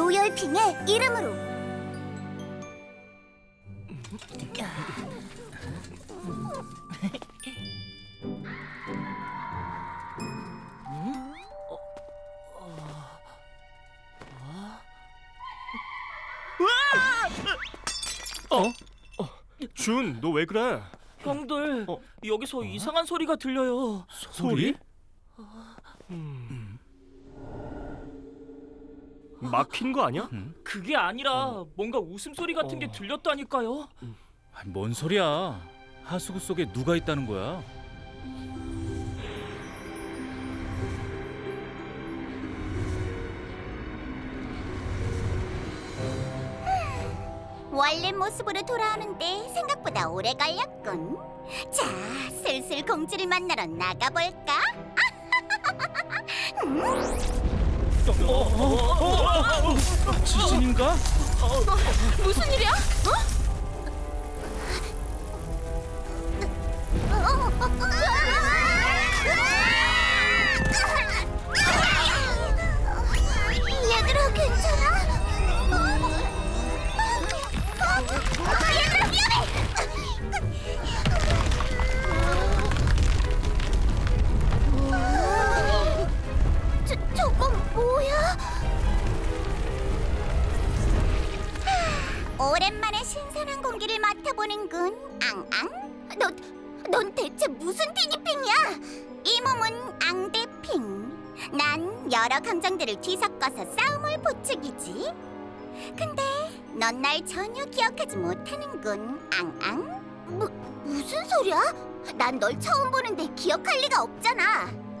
로열핑의 이름으로 어? 준, 너 왜 그래? 형들 어? 여기서 이상한 소리가 들려요. 소리? 음. 막힌 거 아니야? 그게 아니라 뭔가 웃음소리 같은 게 들렸다니까요. 아, 뭔 소리야? 하수구 속에 누가 있다는 거야? 원래 모습으로 돌아오는데 생각보다 오래 걸렸군. 자, 슬슬 공주를 만나러 나가볼까? 지진인가? 무슨 일이야? 얘 감정들을 뒤섞어서 싸움을 보축이지. 근데 넌 날 전혀 기억하지 못하는군. 앙앙. 무, 무슨 소리야? 난 널 처음 보는데 기억할 리가 없잖아.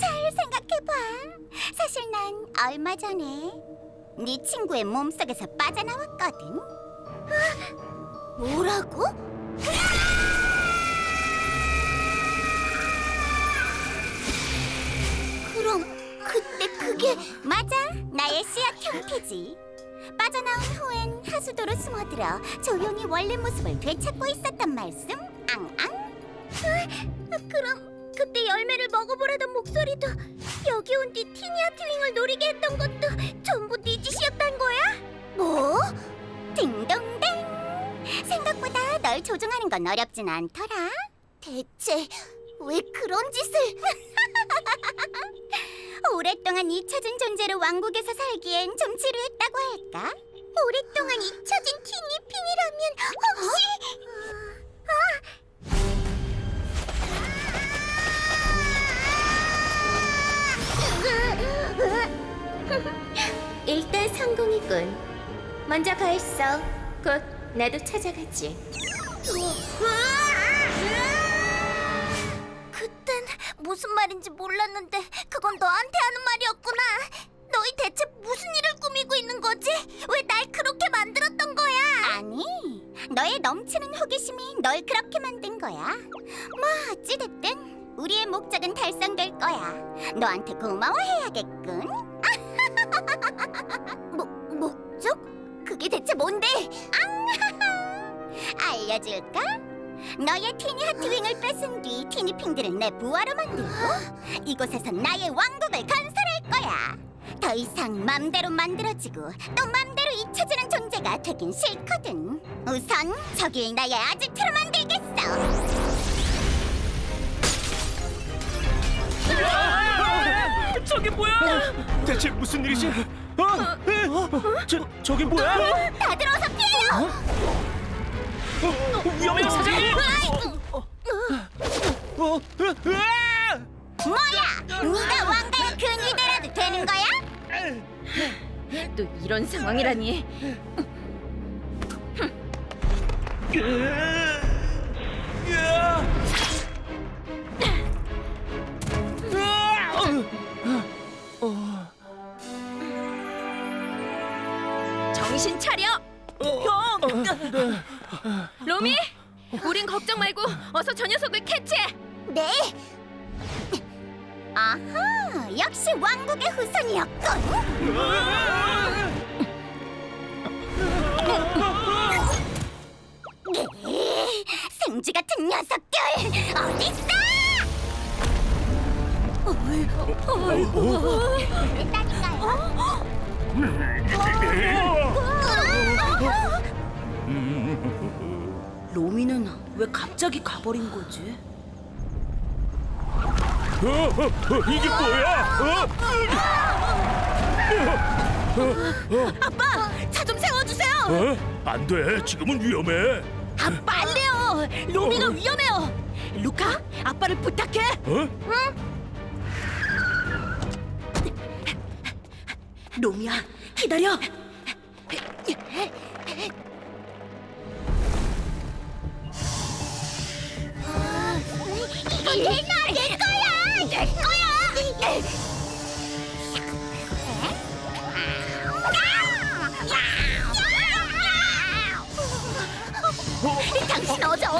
잘 생각해봐. 사실 난 얼마 전에 네 친구의 몸속에서 빠져나왔거든. 아, 뭐라고? 형태지. 빠져나온 후엔 하수도로 숨어들어 조용히 원래 모습을 되찾고 있었단 말씀. 앙앙. 아, 그럼 그때 열매를 먹어보라던 목소리도 여기 온 뒤 티니아 트윙을 노리게 했던 것도 전부 네 짓이었단 거야? 뭐? 딩동댕 생각보다 널 조종하는 건 어렵진 않더라 대체 왜 그런 짓을 오랫동안 잊혀진 존재로 왕국에서 살기엔 좀 지루했다고 할까? 오랫동안 잊혀진 티니핑이라면 혹시... 일단 성공이군. 먼저 가 있어. 곧 나도 찾아가지. 무슨 말인지 몰랐는데 그건 너한테 하는 말이었구나. 너희 대체 무슨 일을 꾸미고 있는 거지? 왜 날 그렇게 만들었던 거야? 아니, 너의 넘치는 호기심이 널 그렇게 만든 거야. 뭐 어찌됐든 우리의 목적은 달성될 거야. 너한테 고마워해야겠군. 뭐, 목적? 그게 대체 뭔데? 앙! 알려줄까? 너의 티니 하트윙을 뺏은 뒤 티니핑들은 내 부하로 만들고 이곳에서 나의 왕국을 건설할 거야. 더 이상 맘대로 만들어지고 또 맘대로 잊혀지는 존재가 되긴 싫거든. 우선 저길 나의 아지트로 만들겠어. 저게 뭐야? 대체 무슨 일이지? 어? 저, 저게 뭐야? 다들 어서 피해요. 위험해요 사장님. 어? 으아! 뭐야? 네가 왕가의 근위대라도 되는 거야? 또 이런 상황이라니. 정신 차려. 형. 로미, 우린 걱정 말고 어서 저 녀석을 캐치해. 네. 아하, 역시 왕국의 후손이었군. 네, 생쥐 같은 녀석들 어딨어? 로미는 왜 갑자기 가버린 거지? 어, 어, 어, 이게 뭐야? 어? 아빠, 차 좀 세워주세요. 어? 안 돼. 지금은 위험해. 아, 빨리요. 로미가 위험해요. 루카, 아빠를 부탁해. 어? 로미야, 기다려.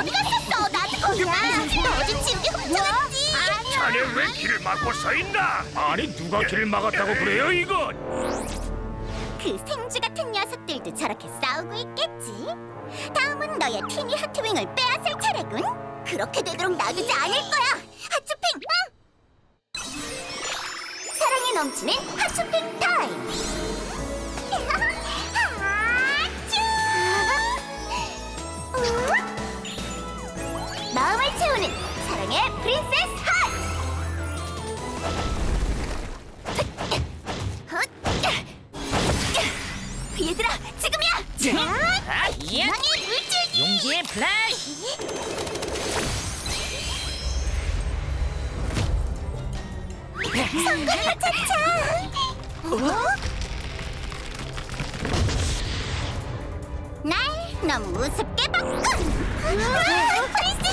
어디 갔었어? 나도 거기야. 너 어제 침대 훔쳐갔지? 자네 왜 길을 막고 서 있나? 아니 누가 길을 막았다고 그래요 이건? 그 생쥐 같은 녀석들도 저렇게 싸우고 있겠지. 다음은 너의 티니 하트윙을 빼앗을 차례군. 그렇게 되도록 놔두지 않을 거야. 하츄핑, 응! 사랑이 넘치는 하츄핑 타임. 하츄! 마음을 채우는 사랑의 프린세스 핫! 얘들아, 지금이야! 자, 이왕의 물질! 용기의 플라이. 성공의 차차! 어? 날 너무 우습게 봤군! 프린세스!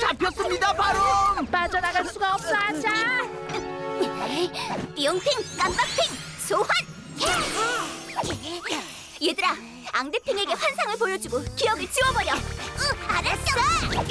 잡혔습니다 바로 빠져나갈 수가 없어 아자. 띠용핑, 깜빡핑, 소환! 얘들아, 앙대핑에게 환상을 보여주고 기억을 지워버려! 응, 알았어!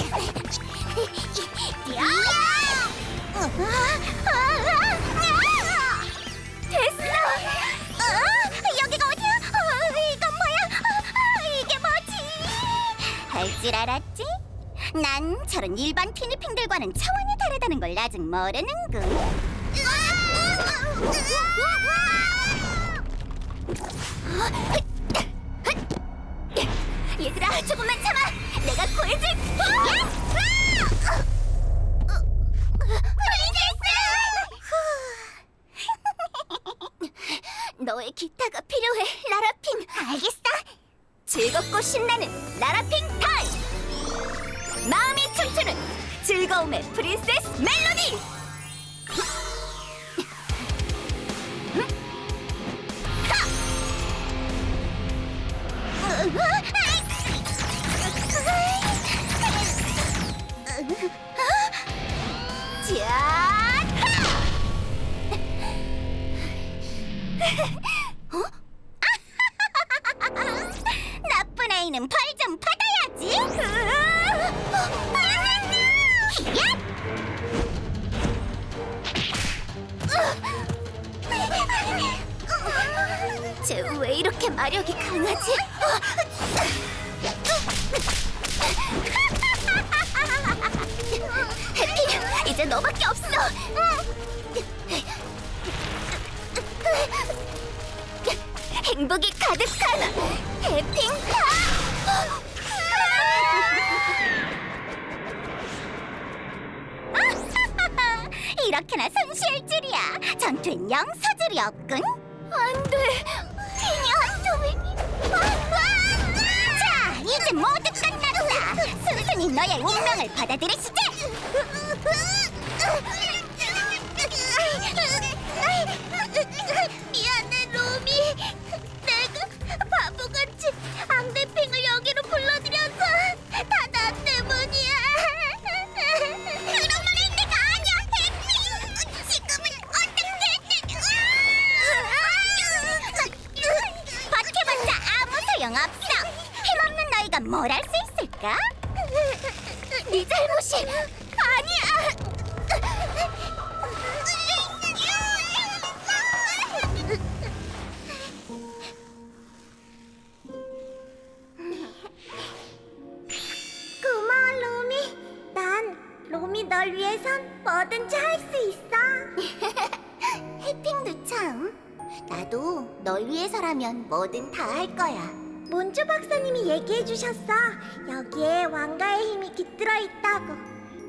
난 저런 일반 티니핑들과는 차원이 다르다는 걸 아직 모르는군. 얘들아 조금만 참아. 내가 구해줄 즐거움의 프린세스 멜로디 나쁜 줄이야. 전투엔 영 서줄이 없군. 안 돼. 피니 한토윙이. 자, 이제 모두 끝났다. 순순히 너의 운명을 받아들이시지. 위해서라면 뭐든 다 할 거야. 몬주 박사님이 얘기해 주셨어. 여기에 왕가의 힘이 깃들어 있다고.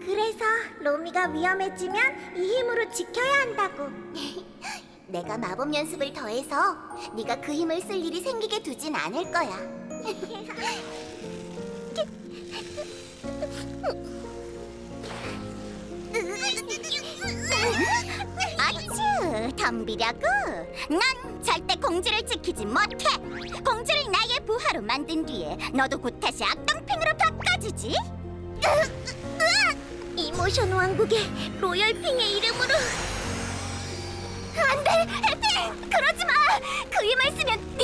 그래서 로미가 위험해지면 이 힘으로 지켜야 한다고. 내가 마법 연습을 더해서 네가 그 힘을 쓸 일이 생기게 두진 않을 거야. 덤비려고? 난 절대 공주를 지키지 못해. 공주를 나의 부하로 만든 뒤에 너도 곧 다시 악당핑으로 바꿔주지. 이모션 왕국의 로열핑의 이름으로. 안 돼, 해핑, 그러지 마. 그 힘을 쓰면